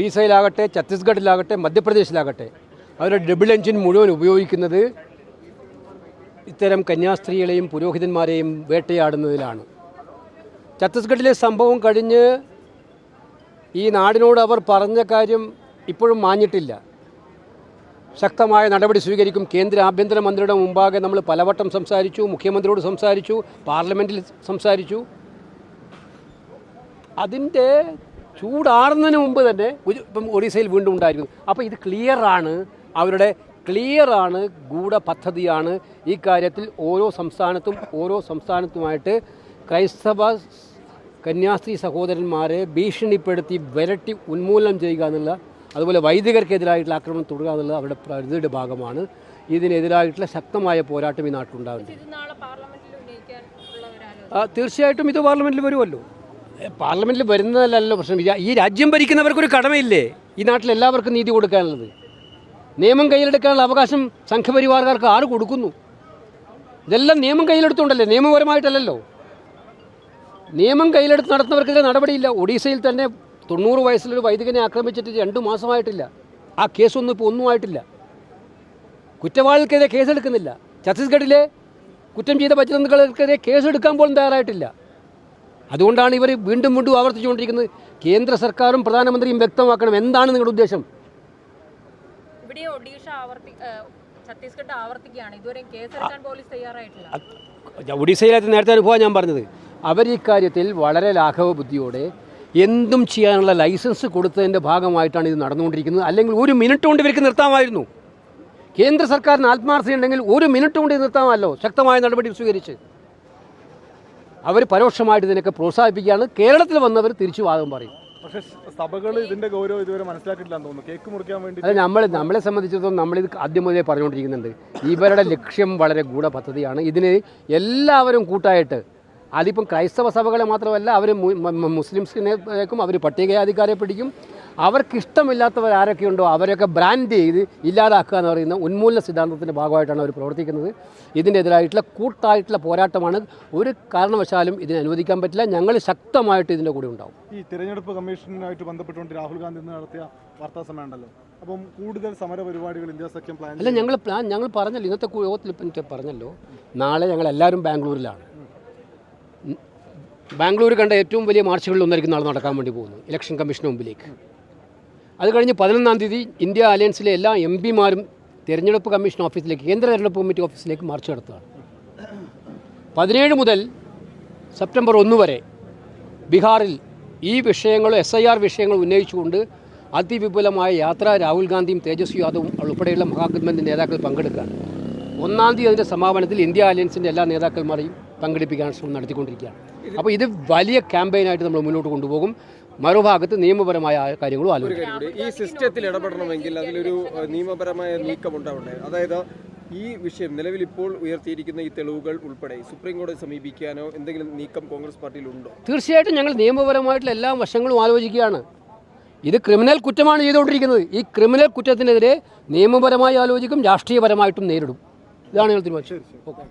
ഒഡീസയിലാകട്ടെ ഛത്തീസ്ഗഡിലാകട്ടെ മധ്യപ്രദേശിലാകട്ടെ അവരുടെ double engine മുഴുവൻ ഉപയോഗിക്കുന്നത് ഇത്തരം കന്യാസ്ത്രീകളെയും പുരോഹിതന്മാരെയും വേട്ടയാടുന്നതിലാണ്. ഛത്തീസ്ഗഡിലെ സംഭവം കഴിഞ്ഞ് ഈ നാടിനോട് അവർ പറഞ്ഞ കാര്യം ഇപ്പോഴും മാഞ്ഞിട്ടില്ല. ശക്തമായ നടപടി സ്വീകരിക്കും കേന്ദ്ര ആഭ്യന്തരമന്ത്രിയുടെ മുമ്പാകെ നമ്മൾ പലവട്ടം സംസാരിച്ചു മുഖ്യമന്ത്രിയോട് സംസാരിച്ചു പാർലമെന്റിൽ സംസാരിച്ചു. അതിന്റെ ചൂടാറുന്നതിന് മുമ്പ് തന്നെ ഇപ്പം ഒഡീസയിൽ വീണ്ടും ഉണ്ടായിരുന്നു അപ്പോൾ ഇത് ക്ലിയറാണ് അവരുടെ ക്ലിയറാണ് ഗൂഢപദ്ധതിയാണ് ഈ കാര്യത്തിൽ ഓരോ സംസ്ഥാനത്തും ഓരോ സംസ്ഥാനത്തുമായിട്ട് ക്രൈസ്തവ കന്യാസ്ത്രീ സഹോദരന്മാരെ ഭീഷണിപ്പെടുത്തി വിരട്ടി ഉന്മൂലനം ചെയ്യുക എന്നുള്ള അതുപോലെ വൈദികർക്കെതിരായിട്ടുള്ള ആക്രമണം തുടരുക എന്നുള്ള അവരുടെ പ്രതിയുടെ ഭാഗമാണ്. ഇതിനെതിരായിട്ടുള്ള ശക്തമായ പോരാട്ടം ഈ നാട്ടിലുണ്ടാകുന്നത്. തീർച്ചയായിട്ടും ഇത് പാർലമെന്റിൽ വരുമല്ലോ. പാർലമെന്റിൽ വരുന്നതല്ലല്ലോ പ്രശ്നം. ഈ- രാജ്യം ഭരിക്കുന്നവർക്കൊരു കടമയില്ലേ? ഈ നാട്ടിൽ എല്ലാവർക്കും നീതി കൊടുക്കാനുള്ളത്. നിയമം കയ്യിലെടുക്കാനുള്ള അവകാശം സംഘപരിവാറുകാർക്ക് ആര് കൊടുക്കുന്നു? ഇതെല്ലാം നിയമം കയ്യിലെടുത്തുകൊണ്ടല്ലേ? നിയമപരമായിട്ടല്ലല്ലോ. നിയമം കയ്യിലെടുത്ത് നടത്തുന്നവർക്കെതിരെ നടപടിയില്ല. ഒഡീസയിൽ തന്നെ തൊണ്ണൂറ് വയസ്സിലൊരു വൈദികനെ ആക്രമിച്ചിട്ട് രണ്ട് മാസമായിട്ടില്ല. ആ കേസൊന്നും ഇപ്പോൾ ഒന്നും ആയിട്ടില്ല. കുറ്റവാളികൾക്കെതിരെ കേസെടുക്കുന്നില്ല. ഛത്തീസ്ഗഡിലെ കുറ്റം ചെയ്ത ബജ്രംഗൾക്കെതിരെ കേസെടുക്കാൻ പോലും തയ്യാറായിട്ടില്ല. അതുകൊണ്ടാണ് ഇവർ വീണ്ടും വീണ്ടും ആവർത്തിച്ചുകൊണ്ടിരിക്കുന്നത്. കേന്ദ്ര സർക്കാരും പ്രധാനമന്ത്രിയും വ്യക്തമാക്കണം എന്താണ് നിങ്ങളുടെ ഉദ്ദേശം? ഇവിടെ ഒഡീഷ ആവർത്തി ഛത്തീസ്ഗഡ് ആവർത്തിക്കുകയാണ്. കേസെടുക്കാൻ പോലീസ് തയ്യാറായിട്ടില്ല. ഒഡീഷയിലത്തെ നേരത്തെ അനുഭവം ഞാൻ പറഞ്ഞത്. അവർ ഇക്കാര്യത്തിൽ വളരെ ലാഘവ ബുദ്ധിയോടെ എന്തും ചെയ്യാനുള്ള ലൈസൻസ് കൊടുത്തതിന്റെ ഭാഗമായിട്ടാണ് ഇത് നടന്നുകൊണ്ടിരിക്കുന്നത്. അല്ലെങ്കിൽ ഒരു മിനിറ്റ് കൊണ്ട് ഇവർക്ക് നിർത്താമായിരുന്നു. കേന്ദ്ര സർക്കാരിന് ആത്മാർത്ഥതയുണ്ടെങ്കിൽ ഒരു മിനിറ്റ് കൊണ്ട് നിർത്താമല്ലോ. ശക്തമായ നടപടി സ്വീകരിച്ച്. അവർ പരോക്ഷമായിട്ട് ഇതിനൊക്കെ പ്രോത്സാഹിപ്പിക്കുകയാണ്. കേരളത്തിൽ വന്നവർ തിരിച്ചു വാദം പറയും. പക്ഷെ സഭകൾ ഇതിന്റെ ഗൗരവം ഇതുവരെ മനസ്സിലാക്കിയിട്ടില്ലെന്ന് തോന്നുന്നു. കേക്ക് മുറിക്കാൻ വേണ്ടി അത് നമ്മൾ നമ്മളെ സംബന്ധിച്ചിടത്തോളം നമ്മളിത് ആദ്യം മുതലേ പറഞ്ഞുകൊണ്ടിരിക്കുന്നുണ്ട്. ഇവരുടെ ലക്ഷ്യം വളരെ ഗൂഢപദ്ധതിയാണ്. ഇതിന് എല്ലാവരും കൂട്ടായിട്ട് അതിപ്പം ക്രൈസ്തവ സഭകളെ മാത്രമല്ല അവർ മുസ്ലിംസിനേക്കും അവർ പട്ടികജാതിക്കാരെ പിടിക്കും. അവർക്കിഷ്ടമില്ലാത്തവർ ആരൊക്കെയുണ്ടോ അവരൊക്കെ ബ്രാൻഡ് ചെയ്ത് ഇല്ലാതാക്കുക എന്ന് പറയുന്ന ഉന്മൂലന സിദ്ധാന്തത്തിന്റെ ഭാഗമായിട്ടാണ് അവർ പ്രവർത്തിക്കുന്നത്. ഇതിനെതിരായിട്ടുള്ള കൂട്ടായിട്ടുള്ള പോരാട്ടമാണ്. ഒരു കാരണവശാലും ഇതിനെ അനുവദിക്കാൻ പറ്റില്ല. ഞങ്ങൾ ശക്തമായിട്ട് ഇതിന്റെ കൂടെ ഉണ്ടാവും. ഈ തിരഞ്ഞെടുപ്പ് കമ്മീഷനുമായിട്ട് ബന്ധപ്പെട്ടുകൊണ്ട് രാഹുൽ ഗാന്ധി നടത്തിയ വാർത്താ സമ്മേളനം ഉണ്ടല്ലോ അപ്പം കൂടുതൽ സമര പരിപാടികൾ ഇന്ത്യ സഖ്യം പ്ലാൻ അല്ല ഞങ്ങൾ പ്ലാൻ ഞങ്ങൾ പറഞ്ഞല്ലോ ഇന്നത്തെ യോഗത്തിൽ ഇപ്പം പറഞ്ഞല്ലോ. നാളെ ഞങ്ങൾ എല്ലാവരും ബാംഗ്ലൂരിലാണ്. ബാംഗ്ലൂർ കണ്ട ഏറ്റവും വലിയ മാർച്ചുകളിൽ ഒന്നായിരിക്കും നാളെ നടക്കാൻ വേണ്ടി പോകുന്നു ഇലക്ഷൻ കമ്മീഷന് മുമ്പിലേക്ക്. അത് കഴിഞ്ഞ് പതിനൊന്നാം തീയതി ഇന്ത്യ അലയൻസിലെ എല്ലാ എം പിമാരും തിരഞ്ഞെടുപ്പ് കമ്മീഷൻ ഓഫീസിലേക്ക് കേന്ദ്ര തിരഞ്ഞെടുപ്പ് കമ്മിറ്റി ഓഫീസിലേക്ക് മാർച്ച് നടത്തുകയാണ്. പതിനേഴ് മുതൽ സെപ്റ്റംബർ ഒന്ന് വരെ ബീഹാറിൽ ഈ വിഷയങ്ങൾ എസ് ഐ ആർ വിഷയങ്ങൾ ഉന്നയിച്ചുകൊണ്ട് അതിവിപുലമായ യാത്ര രാഹുൽ ഗാന്ധിയും തേജസ്വി യാദവും ഉൾപ്പെടെയുള്ള മഹാഗവൺമെന്റ് നേതാക്കൾ പങ്കെടുക്കുകയാണ്. ഒന്നാം തീയതി അതിന്റെ സമാപനത്തിൽ ഇന്ത്യ അലയൻസിന്റെ എല്ലാ നേതാക്കന്മാരെയും പങ്കെടുപ്പിക്കാൻ ശ്രമം നടത്തിക്കൊണ്ടിരിക്കുകയാണ്. അപ്പോൾ ഇത് വലിയ ക്യാമ്പയിനായിട്ട് നമ്മൾ മുന്നോട്ട് കൊണ്ടുപോകും. മറുഭാഗത്ത് നിയമപരമായ കാര്യങ്ങളും ആലോചിക്കും. ഈ സിസ്റ്റത്തിൽ ഇടപെടണമെങ്കിൽ അതിലൊരു നിയമപരമായ നീക്കം ഉണ്ടാവണ്ടേ അതായത് ഈ വിഷയം നിലവിൽ ഇപ്പോൾ ഉയർത്തിയിരിക്കുന്ന ഈ തെളിവുകൾ ഉൾപ്പെടെ സുപ്രീം കോടതി സമീപിക്കാനോ എന്തെങ്കിലും നീക്കം കോൺഗ്രസ് പാർട്ടിയിലുണ്ടോ? തീർച്ചയായിട്ടും ഞങ്ങൾ നിയമപരമായിട്ടുള്ള എല്ലാ വശങ്ങളും ആലോചിക്കുകയാണ്. ഇത് ക്രിമിനൽ കുറ്റമാണ് ചെയ്തുകൊണ്ടിരിക്കുന്നത്. ഈ ക്രിമിനൽ കുറ്റത്തിനെതിരെ നിയമപരമായി ആലോചിക്കും രാഷ്ട്രീയപരമായിട്ടും നേരിടും. ഇതാണ് ഞങ്ങൾ തീരുമാനിച്ചത്. ഓക്കെ.